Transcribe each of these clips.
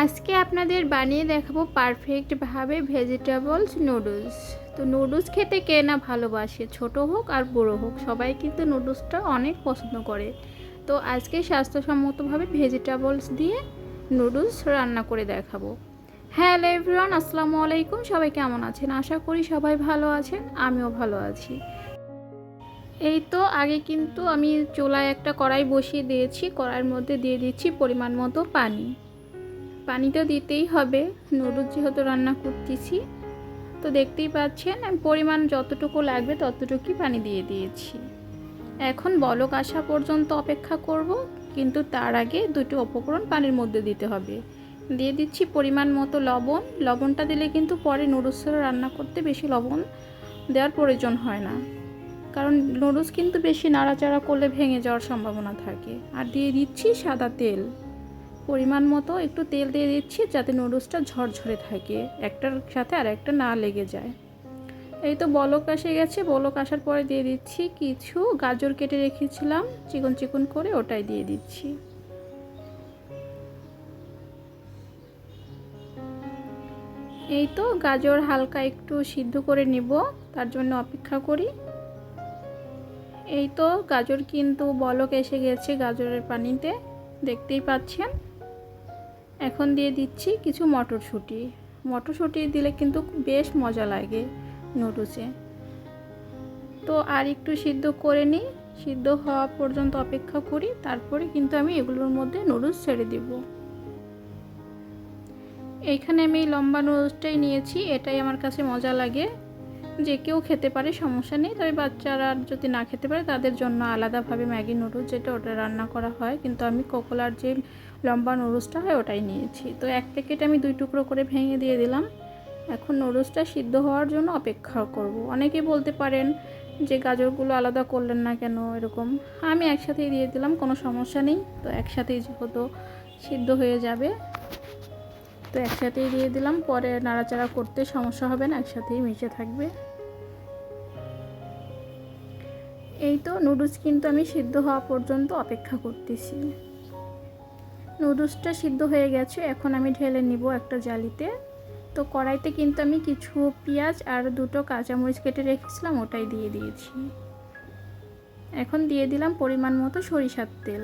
আজকে আপনাদের বানিয়ে দেখাবো পারফেক্টভাবে ভেজিটেবলস নুডলস তো নুডলস খেতে কে না ভালোবাসে, ছোট হোক আর বড়ো হোক, সবাই কিন্তু নুডলসটা অনেক পছন্দ করে। তো আজকে স্বাস্থ্যসম্মতভাবে ভেজিটেবলস দিয়ে নুডলস রান্না করে দেখাবো। হ্যালো এভরিওয়ান আসসালামু আলাইকুম, সবাই কেমন আছেন? আশা করি সবাই ভালো আছেন, আমিও ভালো আছি। এই তো আগে কিন্তু আমি চুলায় একটা কড়াই বসিয়ে দিয়েছি, কড়াইয়ের মধ্যে দিয়ে দিচ্ছি পরিমাণ মতো পানি। পানিটা দিতেই হবে। নুডলস যেহেতু রান্না করতেছি, তো দেখতেই পাচ্ছেন পরিমাণ যতটুকু লাগবে ততটুকুই পানি দিয়ে দিয়েছি। এখন বলক আসা পর্যন্ত অপেক্ষা করব, কিন্তু তার আগে দুটো উপকরণ পানির মধ্যে দিতে হবে। দিয়ে দিচ্ছি পরিমাণ মতো লবণ। লবণটা দিলে কিন্তু পরে নুডলসের রান্না করতে বেশি লবণ দেওয়ার প্রয়োজন হয় না। কারণ নুডলস কিন্তু বেশি নাড়াচাড়া করলে ভেঙে যাওয়ার সম্ভাবনা থাকে। আর দিয়ে দিচ্ছি সাদা তেল। পরিমাণ মতো একটু তেল দিয়ে দিচ্ছি যাতে নুডলসটা ঝরঝরে থাকে, একটার সাথে আর একটা না লেগে যায়। এই তো বলক আসে গেছে, বলক আসার পরে দিয়ে দিচ্ছি কিছু গাজর কেটে রেখেছিলাম, চিকন চিকন করে ওটাই দিয়ে দিচ্ছি। এই তো গাজর হালকা একটু সিদ্ধ করে নিব, তার জন্য অপেক্ষা করি। এই তো গাজর কিন্তু বলক এসে গেছে গাজরের পানিতে, দেখতেই পাচ্ছেন। এখন দিয়ে দিচ্ছি কিছু মটরশুঁটি। মটরশুঁটি দিলে কিন্তু বেশ মজা লাগে নুডলসে তো আর একটু সিদ্ধ করে নিই। সিদ্ধ হওয়া পর্যন্ত অপেক্ষা করি, তারপরে কিন্তু আমি এগুলোর মধ্যে নুডলস ছেড়ে দেব। এইখানে আমি লম্বা নুডলসটাই নিয়েছি, এটাই আমার কাছে মজা লাগে। যে কেউ খেতে পারে, সমস্যা নেই। তবে বাচ্চারা যদি না খেতে পারে, তাদের জন্য আলাদাভাবে ম্যাগি নুডলস যেটা ওটা রান্না করা হয়। কিন্তু আমি কোকোলার যে লম্বা নুডলসটা হয়, ওটাই নিয়েছি। তো এক প্যাকেট আমি দুই টুকরো করে ভেঙে দিয়ে দিলাম। এখন নুডলসটা সিদ্ধ হওয়ার জন্য অপেক্ষা করব। অনেকে বলতে পারেন যে গাজরগুলো আলাদা করলেন না কেন এরকম। আমি একসাথেই দিয়ে দিলাম, কোনো সমস্যা নেই। তো একসাথেই যেহেতু সিদ্ধ হয়ে যাবে তো একসাথেই দিয়ে দিলাম। পরে নাড়াচাড়া করতে সমস্যা হবে না, একসাথেই মিশে থাকবে। এই তো নুডলস কিন্তু আমি সিদ্ধ হওয়া পর্যন্ত অপেক্ষা করতেছি। নুডলসটা সিদ্ধ হয়ে গেছে, এখন আমি ঢেলে নিব একটা জালিতে। তো কড়াইতে কিন্তু আমি কিছু পেঁয়াজ আর দুটো কাঁচামরিচ কেটে রেখেছিলাম, ওটাই দিয়ে দিয়েছি। এখন দিয়ে দিলাম পরিমাণ মতো সরিষার তেল।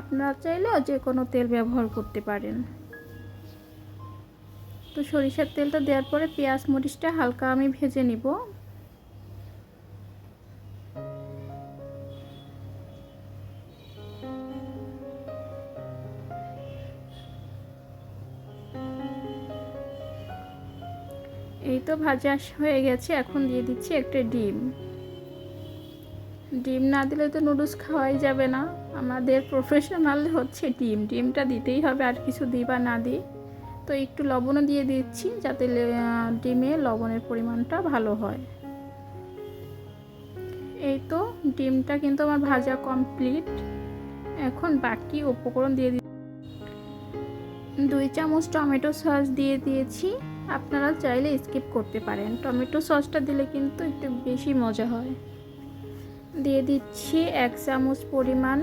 আপনারা চাইলেও যে কোনো তেল ব্যবহার করতে পারেন। তো সরিষার তেলটা দেওয়ার পরে পেঁয়াজ মরিচটা হালকা আমি ভেজে নিব। এই তো ভাজা হয়ে গেছে, এখন দিয়ে দিচ্ছি একটা ডিম। ডিম না দিলে তো নুডলস খাওয়াই যাবে না। আমাদের প্রফেশনাল হচ্ছে ডিম, ডিমটা দিতেই হবে, আর কিছু দিই বা না দিই তো একটু লবণও দিয়ে দিচ্ছি যাতে ডিমে লবণের পরিমাণটা ভালো হয়। এই তো ডিমটা কিন্তু আমার ভাজা কমপ্লিট এখন বাকি উপকরণ দিয়ে দিই দুই চামচ টমেটো সস দিয়ে দিয়েছি। আপনারা চাইলে স্কিপ করতে পারেন। টমেটো সসটা দিলে কিন্তু একটু বেশি মজা হয়। দিয়ে দিচ্ছি এক চামচ পরিমাণ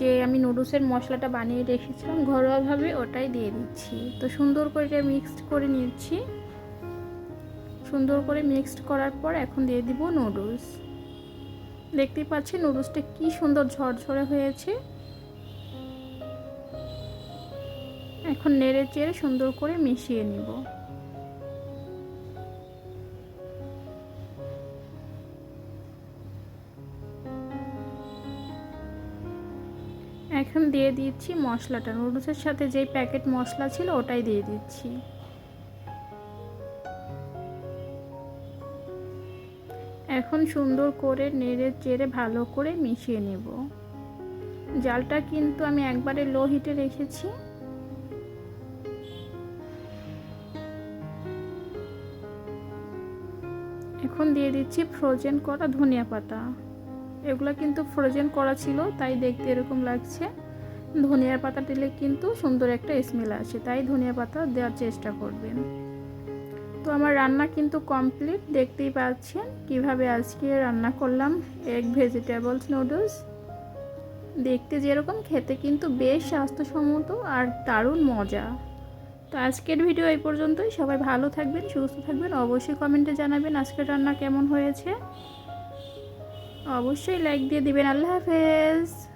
যে আমি নুডলসের মশলাটা বানিয়ে রেখেছিলাম, ঘরোয়াভাবে ওটাই দিয়ে দিচ্ছি। তো সুন্দর করে এটা মিক্সড করে নিচ্ছি। সুন্দর করে মিক্সড করার পর এখন দিয়ে দিব নুডলস। দেখতেই পাচ্ছি নুডলসটা কি সুন্দর ঝরঝরে হয়েছে। এখন নেড়ে চেড়ে সুন্দর করে মিশিয়ে নিব। এখন দিয়ে দিচ্ছি মশলাটা। নুডলসের সাথে যেই প্যাকেট মশলা ছিল ওটাই দিয়ে দিচ্ছি। এখন সুন্দর করে নেড়ে চেড়ে ভালো করে মিশিয়ে নেব। জালটা কিন্তু আমি একবারে লো হিটে রেখেছি। এখন দিয়ে দিচ্ছি ফ্রোজেন করা ধনিয়া পাতা। এগুলো কিন্তু ফ্রোজেন করা ছিল, তাই দেখতে এরকম লাগছে। ধনিয়া পাতা দিলে কিন্তু সুন্দর একটা স্মেল আসে, তাই ধনিয়া পাতা দেওয়ার চেষ্টা করবেন। তো আমার রান্না কিন্তু কমপ্লিট দেখতেই পাচ্ছেন কীভাবে আজকে রান্না করলাম এগ ভেজিটেবলস নুডলস দেখতে যেরকম, খেতে কিন্তু বেশ স্বাস্থ্যসম্মত আর দারুণ মজা। তো আজকের ভিডিও এই পর্যন্তই, সবাই ভালো থাকবেন, সুস্থ থাকবেন, অবশ্যই কমেন্টে জানাবেন আজকের রান্না কেমন হয়েছে। অবশ্যই লাইক দিয়ে দিবেন। আল্লাহ হাফেজ।